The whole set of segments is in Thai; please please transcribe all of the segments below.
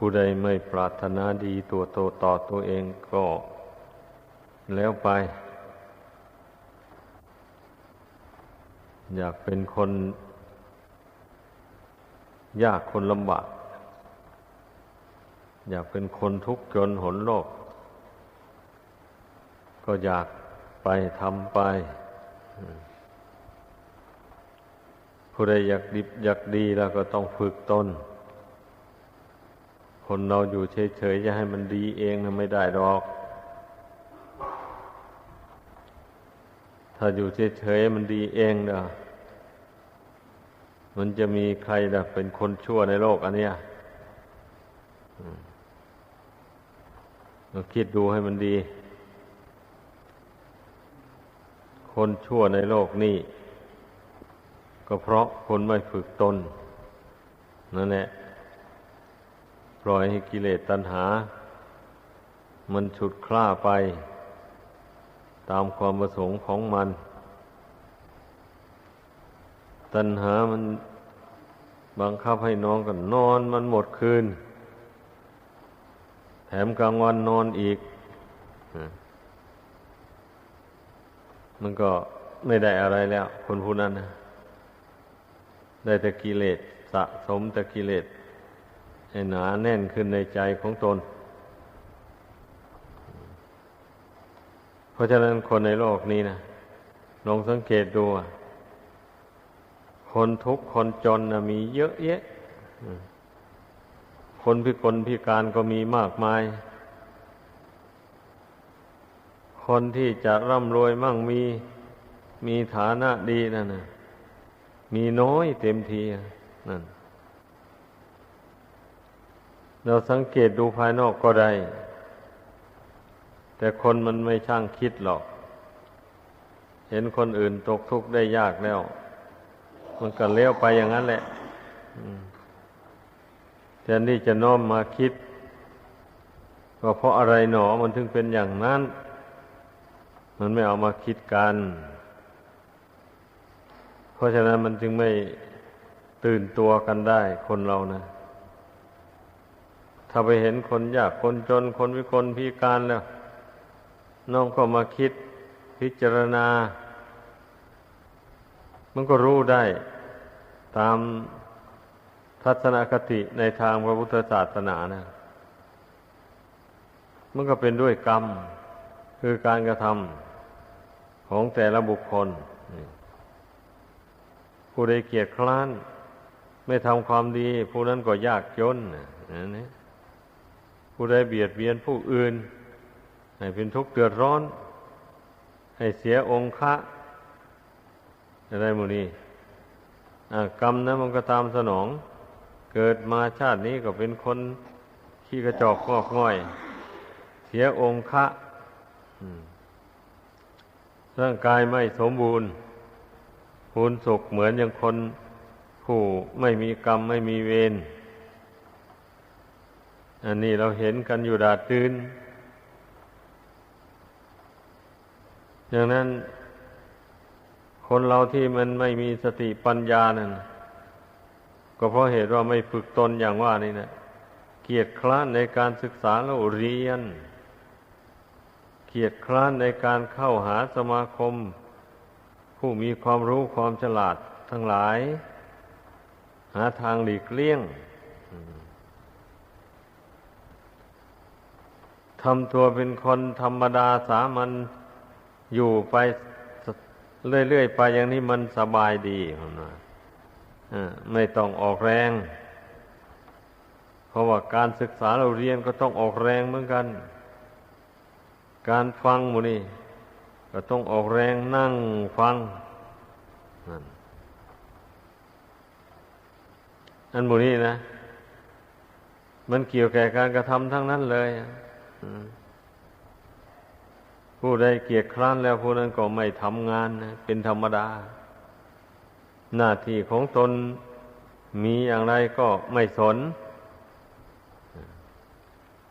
ผู้ใดไม่ปรารถนาดีตัวโตต่อตัวเองก็แล้วไป อยากเป็นคน ยากคนลำบาก อยากเป็นคนทุกข์จนหนโลก ก็อยากไปทำไปผู้ใดอยากดิบอยากดีแล้วก็ต้องฝึกตน คนเราอยู่เฉยๆจะให้มันดีเองนะไม่ได้ดอก ถ้าอยู่เฉยๆมันดีเองเด้อมันจะมีใครนะเป็นคนชั่วในโลกอันเนี้ยเราคิดดูให้มันดี คนชั่วในโลกนี้ก็เพราะคนไม่ฝึกตนนั่นแหละ ปล่อยให้กิเลสตัณหา มันฉุดคล้าไป ตามความประสงค์ของมัน ตัณหามันบังคับให้น้องกันนอนมันหมดคืน แถมกลางวันนอนอีก มันก็ไม่ได้อะไรแล้ว คนผู้นั้นนะได้แต่กิเลสสะสมแต่กิเลส ให้หนาแน่นขึ้นในใจของตน เพราะฉะนั้นคนในโลกนี้นะลองสังเกตดู คนทุกข์คนจนนะมีเยอะแยะ คนพิกลพิการก็มีมากมาย คนที่จะร่ำรวยมั่งมีมีฐานะดีนั่นนะมีน้อยเต็มทีนั่น เราสังเกตดูภายนอกก็ได้ แต่คนมันไม่ช่างคิดหรอก เห็นคนอื่นตกทุกข์ได้ยากแล้ว มันก็เลี้ยวไปอย่างนั้นแหละแทนที่จะน้อมมาคิดว่าเพราะอะไรหนอมันถึงเป็นอย่างนั้น มันไม่เอามาคิดกัน เพราะฉะนั้นมันจึงไม่ตื่นตัวกันได้คนเรานะ ถ้าไปเห็นคนยากคนจนคนวิกลพิการแล้ว น้องก็มาคิดพิจารณา มันก็รู้ได้ ตามทัศนคติในทางพระพุทธศาสนานะ มันก็เป็นด้วยกรรม คือการกระทำของแต่ละบุคคล ผู้ใดเกียจคร้าน ไม่ทำความดี ผู้นั้นก็ยากจนนี่ ผู้ใดเบียดเบียนผู้อื่น ให้เป็นทุกข์เดือดร้อน ให้เสียองค์ะอะไรมูนี้กรรมนะมันก็ตามสนอง เกิดมาชาตินี้ก็เป็นคนขี้กระจอกงอกง่อย เสียองค์ะร่างกายไม่สมบูรณ์พูนสุขเหมือนอย่างคนผู้ไม่มีกรรมไม่มีเวร อันนี้เราเห็นกันอยู่ดาดตื่นอย่างนั้น คนเราที่มันไม่มีสติปัญญานั่นก็เพราะเหตุว่าไม่ฝึกตนอย่างว่านี่นะเกียรคร้านในการศึกษาแล้วเรียน เกียรคร้านในการเข้าหาสมาคม ผู้มีความรู้ความฉลาดทั้งหลาย หาทางหลีกเลี่ยง ทำตัวเป็นคนธรรมดาสามัญอยู่ไปเรื่อยๆไปอย่างนี้มันสบายดีผมว่าไม่ต้องออกแรง เพราะว่าการศึกษาเราเรียนก็ต้องออกแรงเหมือนกัน การฟังมูนี่ก็ต้องออกแรงนั่งฟังนั่นอันมูนี่นะ มันเกี่ยวแก่การกระทำทั้งนั้นเลยอืม ผู้ใดเกียจคร้านแล้วผู้นั้นก็ไม่ทำงานนะเป็นธรรมดา หน้าที่ของตนมีอย่างไรก็ไม่สน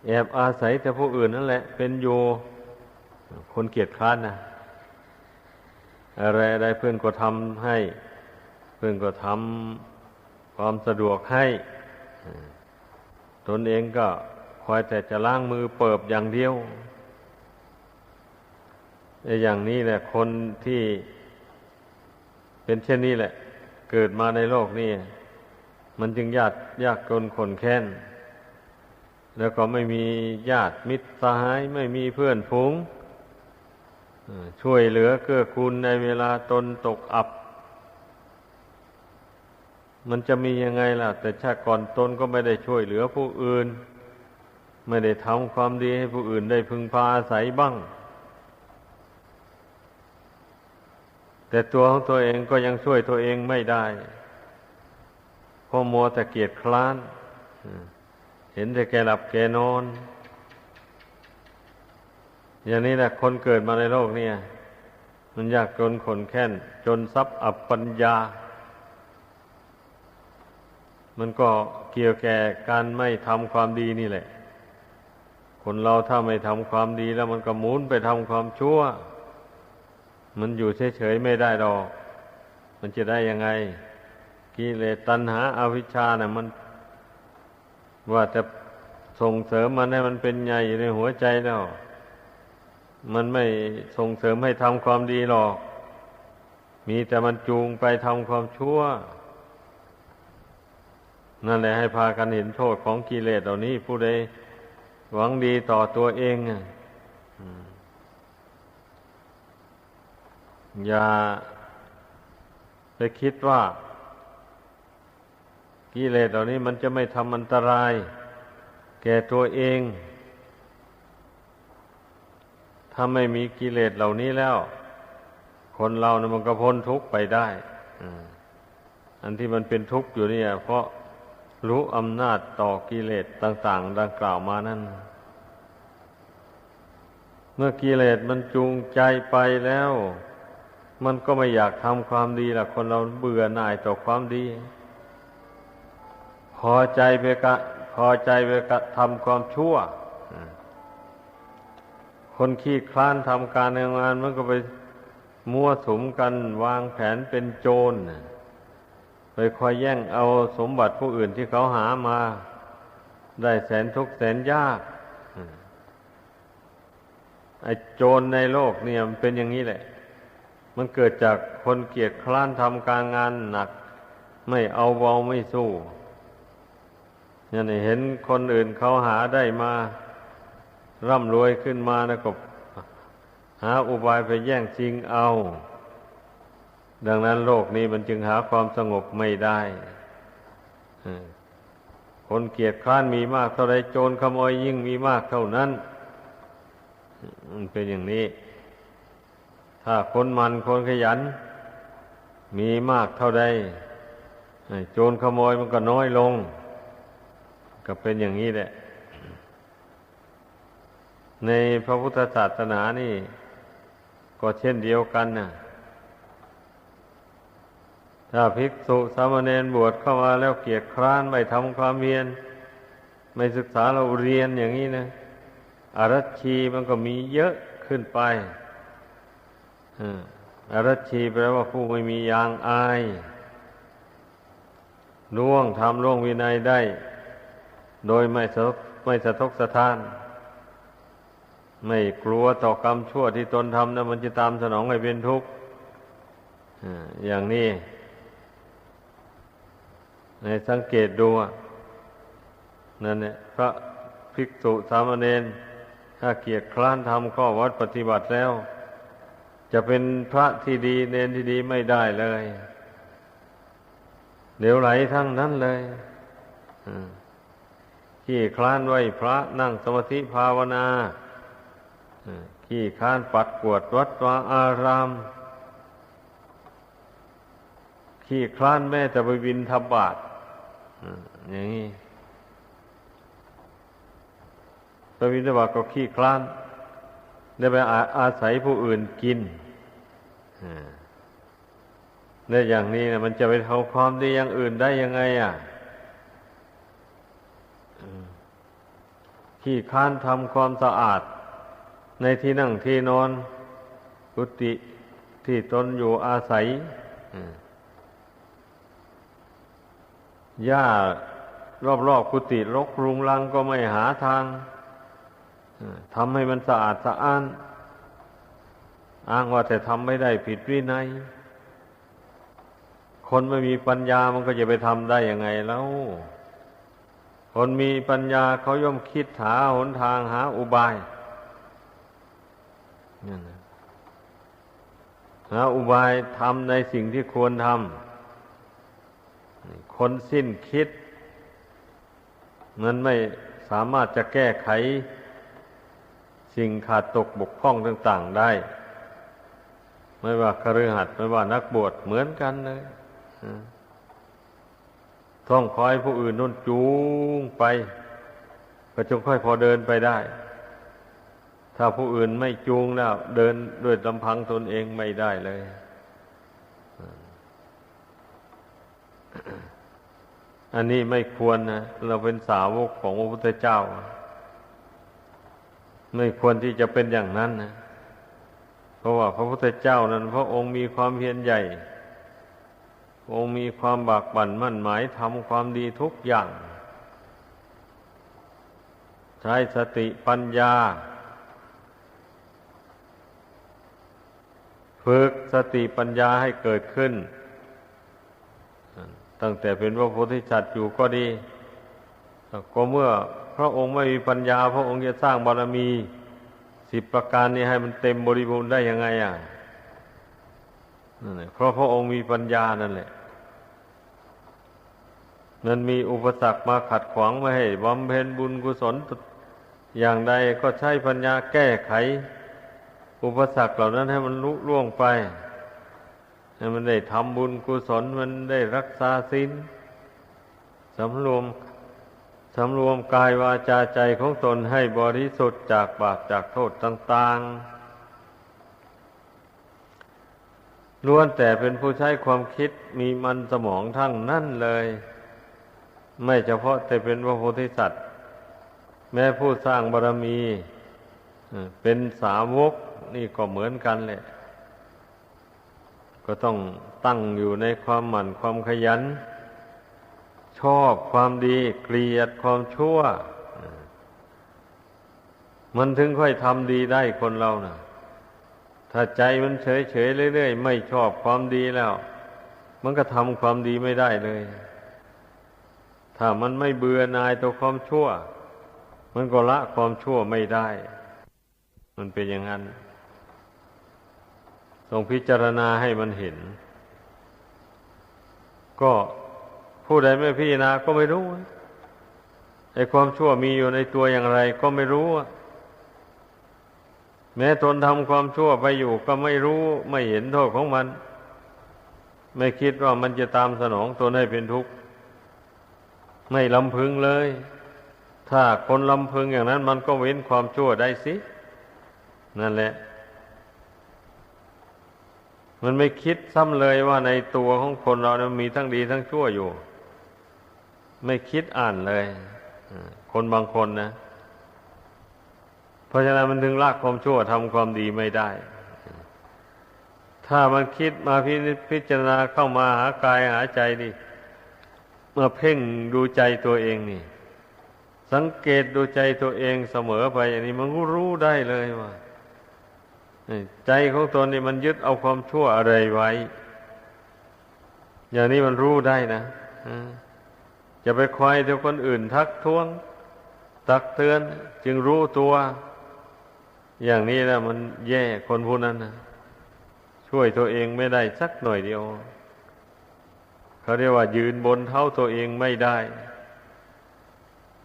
แอบอาศัยแต่ผู้อื่นนั่นแหละ เป็นอยู่คนเกียจคร้านนะอะไรอะไรเพื่อนก็ทำให้ เพื่อนก็ทำความสะดวกให้ ตนเองก็ คอยแต่จะล้างมือเปิบอย่างเดียว อย่างนี้แหละ คนที่เป็นเช่นนี้แหละ เกิดมาในโลกนี้ มันจึงยากยากจนขนแค้น แล้วก็ไม่มีญาติมิตรสหาย ไม่มีเพื่อนฝูงช่วยเหลือเกื้อกูลในเวลาตนตกอับ มันจะมียังไงล่ะ แต่ชาติก่อนตนก็ไม่ได้ช่วยเหลือผู้อื่น ไม่ได้ทำความดีให้ผู้อื่นได้พึงพาอาศัยบ้าง แต่ตัวของตัวเองก็ยังช่วยตัวเองไม่ได้พราะมัวแต่เกียดคร้าน เห็นแต่แกหลับแกนอน อย่างนี้แหละคนเกิดมาในโลกเนี่ย มันยากจนขนแค้น จนทรัพย์อับปัญญา มันก็เกี่ยวแก่การไม่ทำความดีนี่แหละ คนเราถ้าไม่ทำความดีแล้วมันก็หมุนไปทำความชั่ว มันอยู่เฉยๆไม่ได้ดอก มันจะได้ยังไง กิเลสตัณหาอาวิชชาเนะ่ยมัน ว่าจะส่งเสริมมันให้มันเป็นใหญ่อยู่ในหัวใจแล้ว มันไม่ส่งเสริมให้ทำความดีหรอก มีแต่มันจูงไปทำความชั่วนั่นแหละให้พากันเห็นโทษของกิเลสเหล่านี้ผู้ใด หวังดีต่อตัวเองอย่าไปคิดว่ากิเลสเหล่านี้มันจะไม่ทำอันตราย แก่ตัวเอง ถ้าไม่มีกิเลสเหล่านี้แล้ว คนเรานะมันก็พ้นทุกข์ไปได้อันที่มันเป็นทุกข์อยู่เนี่ย เพราะ รู้อำนาจต่อกิเลสต่างๆ ดังกล่าวมานั่นเมื่อกิเลสมันจูงใจไปแล้ว มันก็ไม่อยากทำความดีละคนเราเบื่อหน่ายต่อความดี พอใจไปกะพอใจไปกะทำความชั่ว คนขี้คลานทำการงานมันก็ไปมั่วสุมกันวางแผนเป็นโจร ไปคอยแย่งเอาสมบัติผู้อื่นที่เขาหามา ได้แสนทุกแสนยากไอ้โจรในโลกเนี่ยมันเป็นอย่างนี้แหละ มันเกิดจากคนเกียจคร้านทำการงานหนัก ไม่เอาเบาไม่สู้นี่ยเห็นคนอื่นเขาหาได้มา ร่ำรวยขึ้นมานะก็หาอุบายไปแย่งชิงเอา ดังนั้นโลกนี้มันจึงหาความสงบไม่ได้คนเกียจคร้านมีมากเท่าไรโจรขโมยยิ่งมีมากเท่านั้นมันเป็นอย่างนี้ ถ้าคนมันคนขยัน มีมากเท่าใดโจรขโมยมันก็น้อยลง ก็เป็นอย่างนี้แหละ ในพระพุทธศาสนานี่ ก็เช่นเดียวกันน่ะ ถ้าภิกษุสามเณรบวชเข้ามาแล้วเกียรคร้านไม่ทำความเพียรไม่ศึกษาเราเรียนอย่างนี้นะอารัชีมันก็มีเยอะขึ้นไปอารัชชีแปลว่าผู้ไม่มียางอายล่วงทำล่วงวินัยได้ โดยไม่สะไม่สะทกสะท้าน ไม่กลัวต่อกรรมชั่วที่ตนทำนะมันจะตามสนองให้เป็นทุกข์อย่างนี้ ในสังเกตดูนั่นเนี่ยพระภิกษุสามเณรถ้าเกียรติคร้านทำข้อวัดปฏิบัติแล้ว จะเป็นพระที่ดีเนนที่ดีไม่ได้เลยเดี๋ยวไหลทั้งนั้นเลยขี้คลานไหวพระนั่งสมาธิภาวนาขี้คลานปัดกวดวัดวาอารามขี้คลานแม่แต่ไปบินทบาท อย่างนี้ไปบินทบาก็ขี้คลานได้ไปอาอาศัยผู้อื่นกินในอย่างนี้นะมันจะไปทำความดีอย่างอื่นได้ยังไงอะขี้ค้านทำความสะอาด ในที่นั่งที่นอนกุฏิที่ตนอยู่อาศัย หญ้ารอบๆกุฏิรกรุงรังก็ไม่หาทางทำให้มันสะอาดสะอ้าน อ้างว่าแต่ทำไม่ได้ผิดวินัยคนไม่มีปัญญามันก็จะไปทำได้ยังไงแล้ว คนมีปัญญาเขาย่อมคิดหาหนทางหาอุบายหาอุบายทำในสิ่งที่ควรทำ คนสิ้นคิด มันไม่สามารถจะแก้ไข สิ่งขาดตกบกพร่องต่าง ๆได้ ไม่ว่าคฤหัสถ์ไม่ว่านักบวชเหมือนกันเลยต้องคอยผู้อื่นนุ่นจูงไปก็จงค่อยพอเดินไปได้ ถ้าผู้อื่นไม่จูงแล้ว เดินด้วยลำพังตนเองไม่ได้เลย อันนี้ไม่ควรนะ เราเป็นสาวกของพระพุทธเจ้า ไม่ควรที่จะเป็นอย่างนั้นนะ เพราะว่าพระพุทธเจ้านั้น พระองค์มีความเพียรใหญ่ องค์มีความบากบั่นมั่นหมายทำความดีทุกอย่าง ใช้สติปัญญา ฝึกสติปัญญาให้เกิดขึ้น ตั้งแต่เป็นพระโพธิสัตว์อยู่ก็ดี ก็เมื่อพระองค์ไม่มีปัญญา พระองค์จะสร้างบารมีสิบประการนี้ให้มันเต็มบริบูรณ์ได้ยังไงอะเพราะพระองค์มีปัญญานั่นแหละมันมีอุปสรรคมาขัดขวางไม่ให้บำเพ็ญบุญกุศลอย่างใดก็ใช้ปัญญาแก้ไข อุปสรรคเหล่านั้นให้มันลุล่วงไป มันได้ทำบุญกุศลมันได้รักษาศีลสำรวมสำรวมกายวาจาใจของตนให้บริสุทธิ์จากบาปจากโทษต่าง ๆล้วนแต่เป็นผู้ใช้ความคิดมีมันสมองทั้งนั่นเลย ไม่เฉพาะแต่เป็นพระโพธิสัตว์ แม้ผู้สร้างบารมี เป็นสาวกนี่ก็เหมือนกันแหละ ก็ต้องตั้งอยู่ในความหมั่นความขยัน ชอบความดีเกลียดความชั่ว มันถึงค่อยทำดีได้คนเรานะ่ะ ถ้าใจมันเฉยเฉยเรื่อยๆ ไม่ชอบความดีแล้ว มันก็ทำความดีไม่ได้เลย ถ้ามันไม่เบื่อนายต่อความชั่ว มันก็ละความชั่วไม่ได้ มันเป็นอย่างนั้น ต้องพิจารณาให้มันเห็น ก็ผู้ใดไม่พิจารณาก็ไม่รู้ไอ้ความชั่วมีอยู่ในตัวอย่างไรก็ไม่รู้ แม้ตนทำความชั่วไปอยู่ก็ไม่รู้ไม่เห็นโทษของมัน ไม่คิดว่ามันจะตามสนองตนให้เป็นทุกข์ ไม่ลำพึงเลย ถ้าคนลำพึงอย่างนั้น มันก็เว้นความชั่วได้สิ นั่นแหละ มันไม่คิดซ้ำเลยว่าในตัวของคนเรานะมีทั้งดีทั้งชั่วอยู่ ไม่คิดอ่านเลยคนบางคนนะ เพราะฉะนั้นมันถึงลากความชั่วทำความดีไม่ได้ ถ้ามันคิดมาพิพจารณาเข้ามาหากายหาใจดิมื่อเพ่งดูใจตัวเองนี่ สังเกตดูใจตัวเองเสมอไปอย่างนี้มันก็รู้ได้เลยว่า ใจของตนนี่มันยึดเอาความชั่วอะไรไว้ อย่างนี้มันรู้ได้นะจะไปคอยเดี๋ยวคนอื่นทักท้วง ตักเตือน จึงรู้ตัว อย่างนี้นะมันแย่คนผู้นั้นนะช่วยตัวเองไม่ได้สักหน่อยเดียว เขาเรียกว่า ยืนบนเท้าตัวเองไม่ได้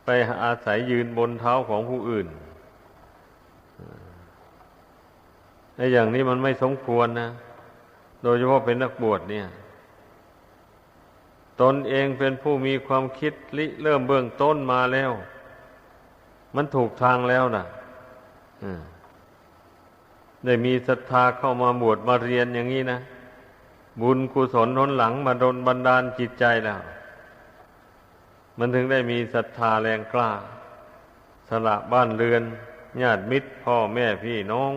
ไปอาศัยยืนบนเท้าของผู้อื่น ไอ้อย่างนี้มันไม่สมควรนะ โดยเฉพาะเป็นนักบวชเนี่ย ตนเองเป็นผู้มีความคิดริเริ่มเบื้องต้นมาแล้ว มันถูกทางแล้วนะได้มีศรัทธาเข้ามาบวชมาเรียนอย่างนี้นะ บุญกุศลน้นหลังมาดนบันดาลจิตใจแล้ว มันถึงได้มีศรัทธาแรงกล้า สละบ้านเรือนญาติมิตรพ่อแม่พี่น้อง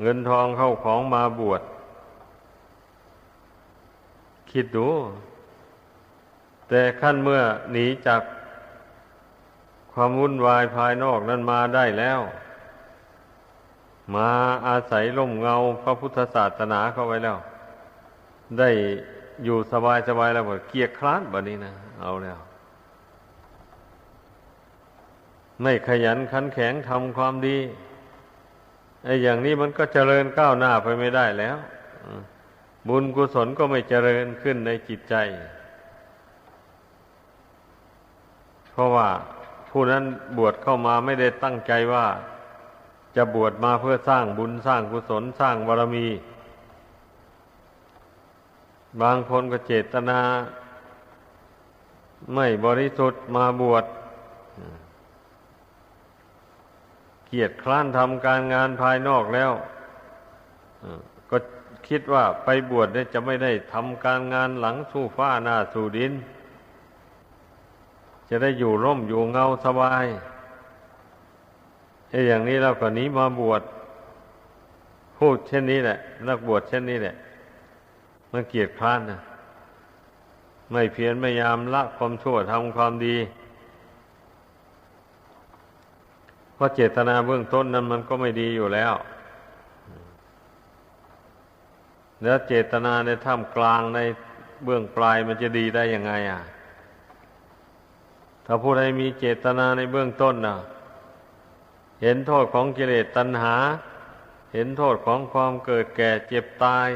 เงินทองเข้าของมาบวช คิดดู แต่ขั้นเมื่อหนีจากความวุ่นวายภายนอกนั้นมาได้แล้ว มาอาศัยร่มเงาพระพุทธศาสนาเข้าไว้แล้ว ได้อยู่สบายสบายแล้วเกียร์คร้านแบบนี้นะ เอาแล้ว ไม่ขยันขันแข็งทำความดี ไอ้อย่างนี้มันก็เจริญก้าวหน้าไปไม่ได้แล้วบุญกุศลก็ไม่เจริญขึ้นในจิตใจ เพราะว่าผู้นั้นบวชเข้ามาไม่ได้ตั้งใจว่า จะบวชมาเพื่อสร้างบุญสร้างกุศลสร้างบารมี บางคนก็เจตนา ไม่บริสุทธิ์มาบวชเกียรติคร้านทำการงานภายนอกแล้วก็คิดว่าไปบวชได้จะไม่ได้ทำการงานหลังสู้ฟ้าหน้าสู่ดิน จะได้อยู่ร่มอยู่เงาสบายไอ้อย่างนี้เราก็นี้มาบวชพูดเช่นนี้แหละ นักบวชเช่นนี้แหละมันเกียรติคร้านนะไม่เพียรไม่ยามละความชั่วทำความดีเพ ราะเจตนาเบื้องต้นนั้นมันก็ไม่ดีอยู่แล้ว แล้วเจตนาในท่ามกลางในเบื้องปลายมันจะดีได้ยังไง อะ ถ้าผู้ใดมีเจตนาในเบื้องต้นน่ะ เห็นโทษของกิเลสตัณหา เห็นโทษของความเกิดแก่เจ็บตาย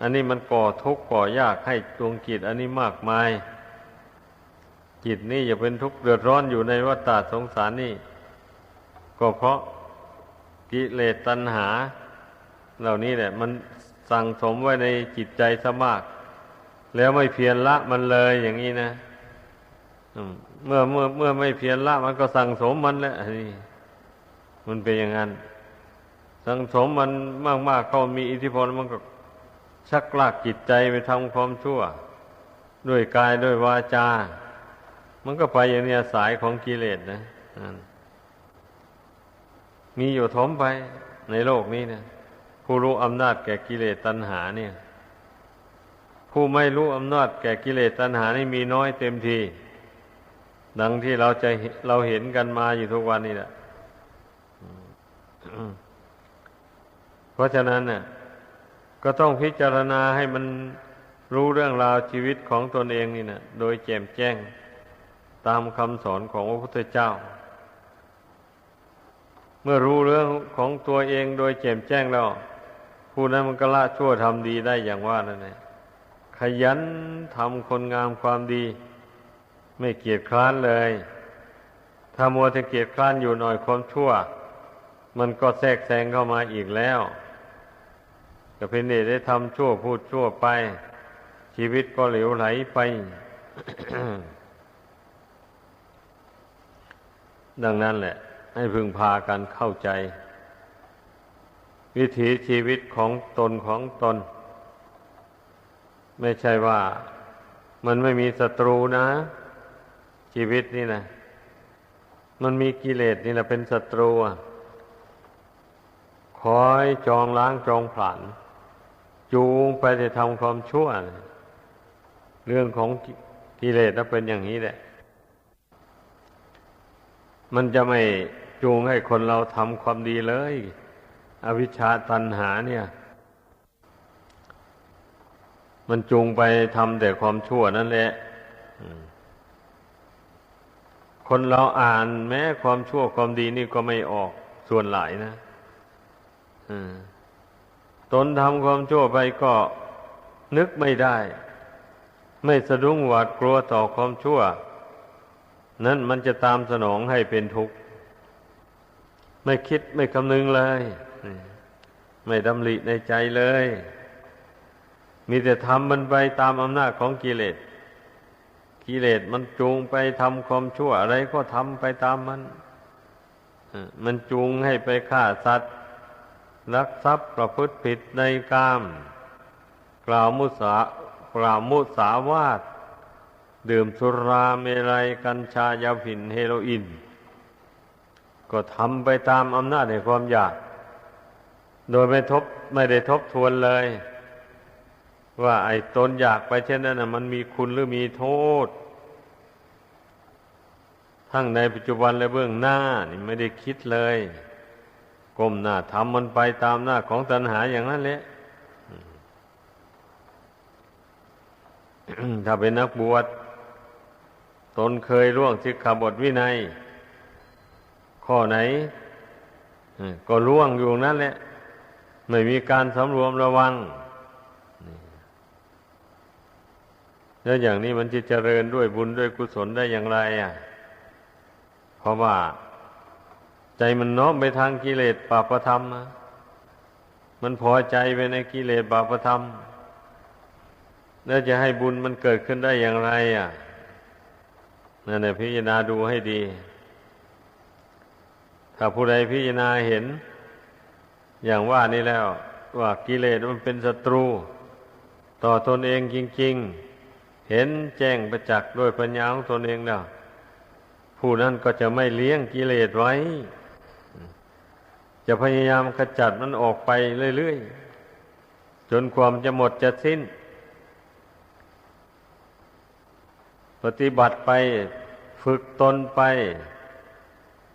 อันนี้มันก่อทุกข์ก่อยากให้ดวงจิตอันนี้มากมาย จิตนี่อย่าเป็นทุกข์เดือดร้อนอยู่ในวัฏฏะสงสารนี่ ก็เพราะกิเลสตัณหา เหล่านี้แหละ มันสั่งสมไว้ในจิตใจสมาก แล้วไม่เพียรละมันเลยอย่างนี้นะเมื่อเมื่อเมื่อไม่เพียรละ มันก็สั่งสมมันแหละมันเป็นอย่างนั้น สั่งสมมันมากๆเขามีอิทธิพลมันก็ชักลากจิตใจไปทำความชั่ว ด้วยกายด้วยวาจา มันก็ไปอย่างนี้สายของกิเลสนะ มีอยู่ทมไปในโลกนี้เนะผู้รู้อำนาจแก่กิเลสตัณหาเนี่ย ผู้ไม่รู้อำนาจแก่กิเลสตัณหานี่มีน้อยเต็มที ดังที่เราจะเราเห็นกันมาอยู่ทุกวันนี้แหละเพราะฉะนั้นเนี่ยก็ต้องพิจารณาให้มันรู้เรื่องราวชีวิตของตนเองนี่นะโดยแจ่มแจ้งตามคำสอนของพระพุทธเจ้า เมื่อรู้เรื่องของตัวเองโดยแจ่มแจ้งแล้ว ผู้นั้นมันก็ละชั่วทำดีได้อย่างว่านั่นเองขยันทำคนงามความดี ไม่เกียจคร้านเลย ถ้ามัวจะเกียจคร้านอยู่หน่อยความชั่ว มันก็แทรกแซงเข้ามาอีกแล้วก็เป็นเดได้ทำชั่วพูดชั่วไป ชีวิตก็เหลวไหลไป ดังนั้นแหละ ให้พึงพากันเข้าใจ วิถีชีวิตของตนของตน ไม่ใช่ว่ามันไม่มีศัตรูนะ ชีวิตนี่นะมันมีกิเลสนี่แหละเป็นศัตรูคอยจองล้างจองผลานจูงไปจะทำความชั่ว เรื่องของกิเลสนั้นเป็นอย่างนี้แหละ มันจะไม่ จูงให้คนเราทำความดีเลย อวิชชาตันหาเนี่ย มันจูงไปทำแต่ความชั่วนั่นแหละคนเราอ่านแม้ความชั่วความดีนี่ก็ไม่ออกส่วนหลายนะตนทำความชั่วไปก็นึกไม่ได้ ไม่สะดุ้งหวาดกลัวต่อความชั่ว นั้นมันจะตามสนองให้เป็นทุกข์ ไม่คิดไม่คำนึงเลย ไม่ดำริในใจเลย มีแต่ทำมันไปตามอำนาจของกิเลส กิเลสมันจูงไปทำความชั่วอะไรก็ทำไปตามมัน มันจูงให้ไปฆ่าสัตว์ลักทรัพย์ประพฤติผิดในกาม กล่าวมุสากล่าวมุสาวาท ดื่มสุราเมรัยกัญชายาผินเฮโรอีน ก็ทำไปตามอำนาจแห่งความอยาก โดยไม่ทบไม่ได้ทบทวนเลย ว่าไอ้ตนอยากไปเช่นนั้นนะมันมีคุณหรือมีโทษ ทั้งในปัจจุบันและเบื้องหน้านี่ไม่ได้คิดเลยก้มหน้าทำมันไปตามหน้าของตัณหาอย่างนั้นแหละถ้าเป็นนักบวชตนเคยร่วงสิกขาบทวินัย ข้อไหนก็ร่วงอยู่นั่นแหละ ไม่มีการสำรวมระวังแล้วอย่างนี้มันจะเจริญด้วยบุญด้วยกุศลได้อย่างไรอะ เพราะว่า ใจมันน้อมไปทางกิเลสบาปธรรมมันพอใจไปในกิเลสบาปธรรม แล้วจะให้บุญมันเกิดขึ้นได้อย่างไร อะนั่นแหละพิจารณาดูให้ดี ถ้าผู้ใดพิจารณาเห็น อย่างว่านี่แล้ว ว่ากิเลสมันเป็นศัตรู ต่อตนเองจริง ๆ เห็นแจ้งประจักษ์ด้วยปัญญาของตนเองแล้วผู้นั้นก็จะไม่เลี้ยงกิเลสไว้ จะพยายามขจัดมันออกไปเรื่อยๆ จนความจะหมดจะสิ้น ปฏิบัติไปฝึกตนไป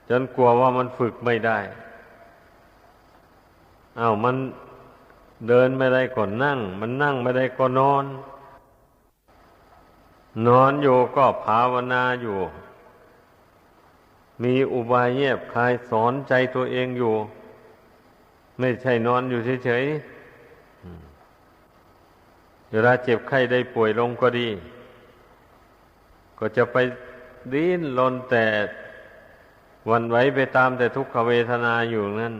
จนกลัวว่ามันฝึกไม่ได้อา้าวมันเดินไม่ได้ก็นั่ง มันนั่งไม่ได้ก็นอน นอนอยู่ก็ภาวนาอยู่ มีอุบายเยียบคายสอนใจตัวเองอยู่ ไม่ใช่นอนอยู่เฉยๆเวลาเจ็บไข้ได้ป่วยลงก็ดี ก็จะไปดิ้นรนแต่ วันไหวไปตามแต่ทุกขเวทนาอยู่นั่น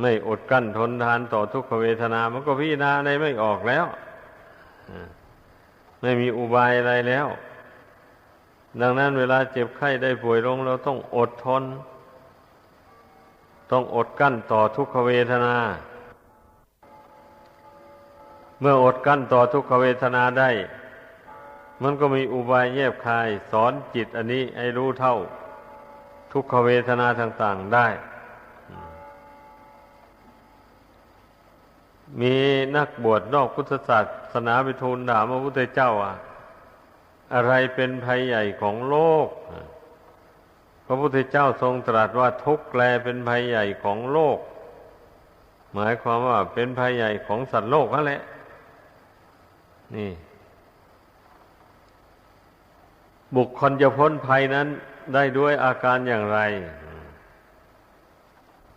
ไม่อดกั้นทนทานต่อทุกขเวทนา มันก็พิจารณาอะไรไม่ออกแล้ว ไม่มีอุบายอะไรแล้ว ดังนั้นเวลาเจ็บไข้ได้ป่วยลงเราต้องอดทน ต้องอดกั้นต่อทุกขเวทนา เมื่ออดกั้นต่อทุกขเวทนาได้ มันก็มีอุบายแยบคาย สอนจิตอันนี้ให้รู้เท่า ทุกขเวทนาต่างๆได้ มีนักบวชนอกพุทธศาสนาไปทูลถามพระพุทธเจ้าอะอะไรเป็นภัยใหญ่ของโลก พระพุทธเจ้าทรงตรัสว่าทุกข์แลเป็นภัยใหญ่ของโลก หมายความว่าเป็นภัยใหญ่ของสัตว์โลกนั่นแหละ นี่ บุคคลจะพ้นภัยนั้น ได้ด้วยอาการอย่างไร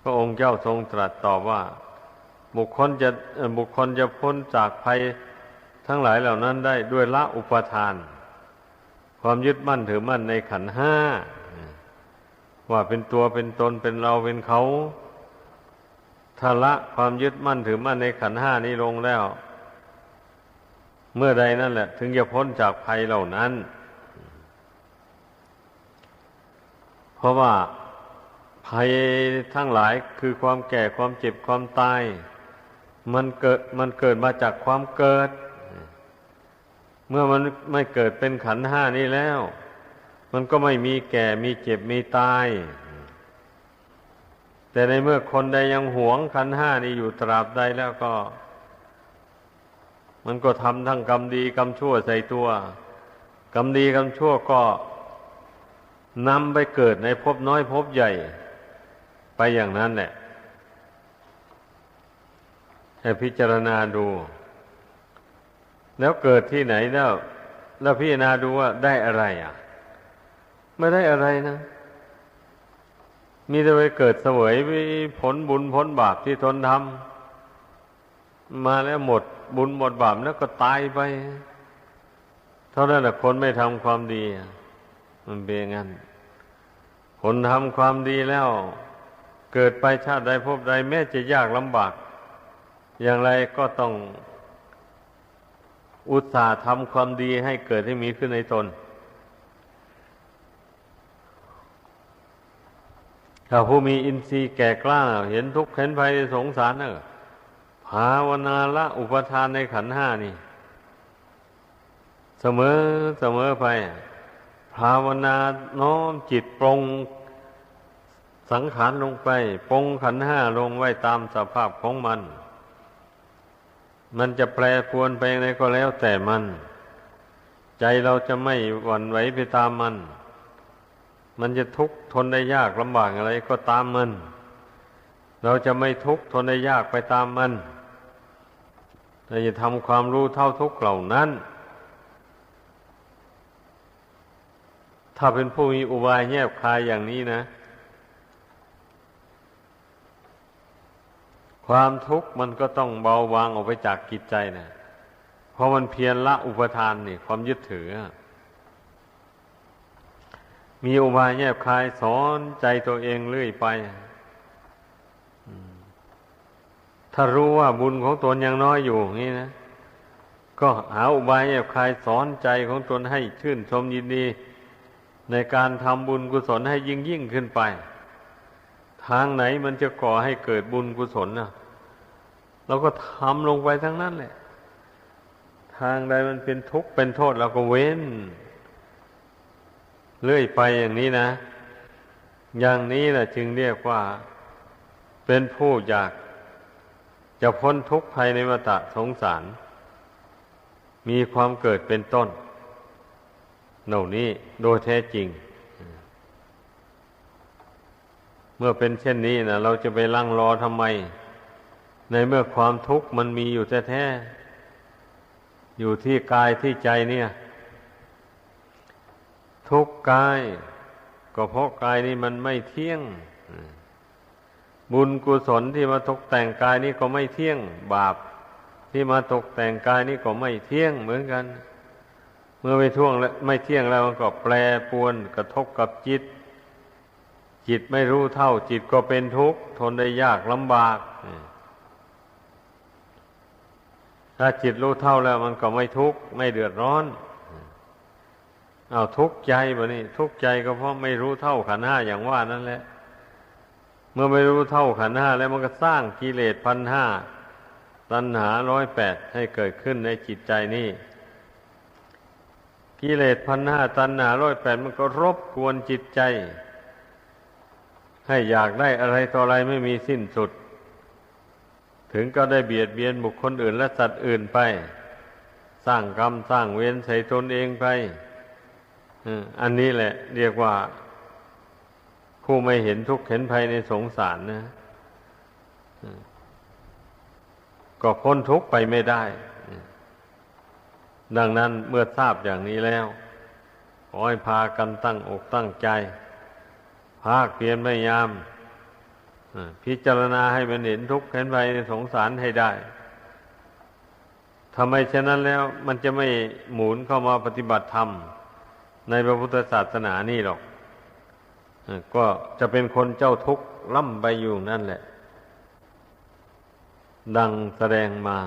พระองค์เจ้าทรงตรัสตอบว่า บุคคลจะบุคคลจะพ้นจากภัยทั้งหลายเหล่านั้นได้ด้วยละอุปทาน ความยึดมั่นถือมั่นในขันห้าว่าเป็นตัวเป็นตนเป็นเราเป็นเขาถ้าละความยึดมั่นถือมั่นในขันห้านี้ลงแล้ว เมื่อใดนั่นแหละ ถึงจะพ้นจากภัยเหล่านั้น เพราะว่าภัยทั้งหลายคือความแก่ความเจ็บความตาย มันเกิดมันเกิดมาจากความเกิด เมื่อมันไม่เกิดเป็นขันห้านี้แล้ว มันก็ไม่มีแก่มีเจ็บมีตาย แต่ในเมื่อคนใดยังหวงขันห้านี้อยู่ตราบใดแล้วก็ มันก็ทำทั้งกรรมดีกรรมชั่วใส่ตัวกรรมดีกรรมชั่วก็ นำไปเกิดในภพน้อยภพใหญ่ ไปอย่างนั้นแหละให้พิจารณาดู แล้วเกิดที่ไหนแล้ว แล้วพิจารณาดูว่าได้อะไรอะ ไม่ได้อะไรนะ มีแต่ไปเกิดเสวยผลบุญผลบาปที่ทนทำมาแล้วหมดบุญหมดบาปแล้วก็ตายไป เท่านั้นแหละคนไม่ทำความดี มันเป็นงั้น คนทำความดีแล้ว เกิดไปชาติใดพบใดแม้จะยากลำบาก อย่างไรก็ต้องอุตส่าห์ทำความดีให้เกิดให้มีขึ้นในตน ถ้าผู้มีอินทรีย์แก่กล้า เห็นทุกข์เห็นภัยสงสารเนอภาวนาละอุปทานในขันห้านี่ เสมอเสมอไป ภาวนาน้อมจิตปรงสังขารลงไปปรงขันห้าลงไว้ตามสภาพของมัน มันจะแปรปวนไปยังไงก็แล้วแต่มัน ใจเราจะไม่หวั่นไหวไปตามมัน มันจะทุกข์ทนได้ยากลำบากอะไรก็ตามมัน เราจะไม่ทุกข์ทนได้ยากไปตามมันเราจะทำความรู้เท่าทุกข์เหล่านั้น ถ้าเป็นผู้มีอุบายแยบคายอย่างนี้นะ ความทุกข์มันก็ต้องเบาบางออกไปจากกิจใจนะเพราะมันเพียรละอุปทานนี่ ความยึดถือ มีอุบายแยบคายสอนใจตัวเองเรื่อยไปถ้ารู้ว่าบุญของตนยังน้อยอยู่นี่นะ ก็หาอุบายแยบคายสอนใจของตนให้ชื่นชมยินดี ในการทำบุญกุศลให้ยิ่งยิ่งขึ้นไป ทางไหนมันจะก่อให้เกิดบุญกุศลนะเราก็ทำลงไปทั้งนั้นแหละ ทางใดมันเป็นทุกข์เป็นโทษเราก็เว้นเรื่อยไปอย่างนี้นะ อย่างนี้แหละจึงเรียกว่าเป็นผู้อยาก จะพ้นทุกข์ภายในวัฏสงสาร มีความเกิดเป็นต้น เหล่านี้โดยแท้จริง เมื่อเป็นเช่นนี้นะเราจะไปลั่งรอทำไม ในเมื่อความทุกข์มันมีอยู่แท้ๆอยู่ที่กายที่ใจเนี่ย ทุกกาย ก็เพราะกายนี้มันไม่เที่ยง บุญกุศลที่มาตกแต่งกายนี้ก็ไม่เที่ยง บาปที่มาตกแต่งกายนี้ก็ไม่เที่ยงเหมือนกันเเมื่อไม่ท่วงแล้วไม่เที่ยงแล้วมันก็แปรปวนกระทบกับจิต จิตไม่รู้เท่า จิตก็เป็นทุกข์ทนได้ยากลำบากถ้าจิตรู้เท่าแล้วมันก็ไม่ทุกข์ไม่เดือดร้อนเอาทุกข์ใจบะนี่ทุกข์ใจก็เพราะไม่รู้เท่าขันห้าอย่างว่านั่นแหละ เมื่อไม่รู้เท่าขันห้าแล้วมันก็สร้างกิเลสพันห้าตัณหาร้อยแปดให้เกิดขึ้นในจิตใจนี่ กิเลสพันห้าตัณหาร้อยแปดมันก็รบกวนจิตใจ ให้อยากได้อะไรต่ออะไรไม่มีสิ้นสุด ถึงก็ได้เบียดเบียนบุคคลอื่นและสัตว์อื่นไป สร้างกรรมสร้างเวรใส่ตนเองไปอันนี้แหละ เรียกว่า ผู้ไม่เห็นทุกข์เห็นภัยในสงสารนะก็พ้นทุกข์ไปไม่ได้ ดังนั้นเมื่อทราบอย่างนี้แล้ว ขอให้พากันตั้งอกตั้งใจ ภาคเพียรพยายามพิจารณาให้มันเห็นทุกข์เห็นภัยในสงสารให้ได้ทำไมเช่นนั้นแล้วมันจะไม่หมุนเข้ามาปฏิบัติธรรม ในพระพุทธศาสนานี่หรอก ก็จะเป็นคนเจ้าทุกข์ล่ำไปอยู่นั่นแหละ ดังแสดงมา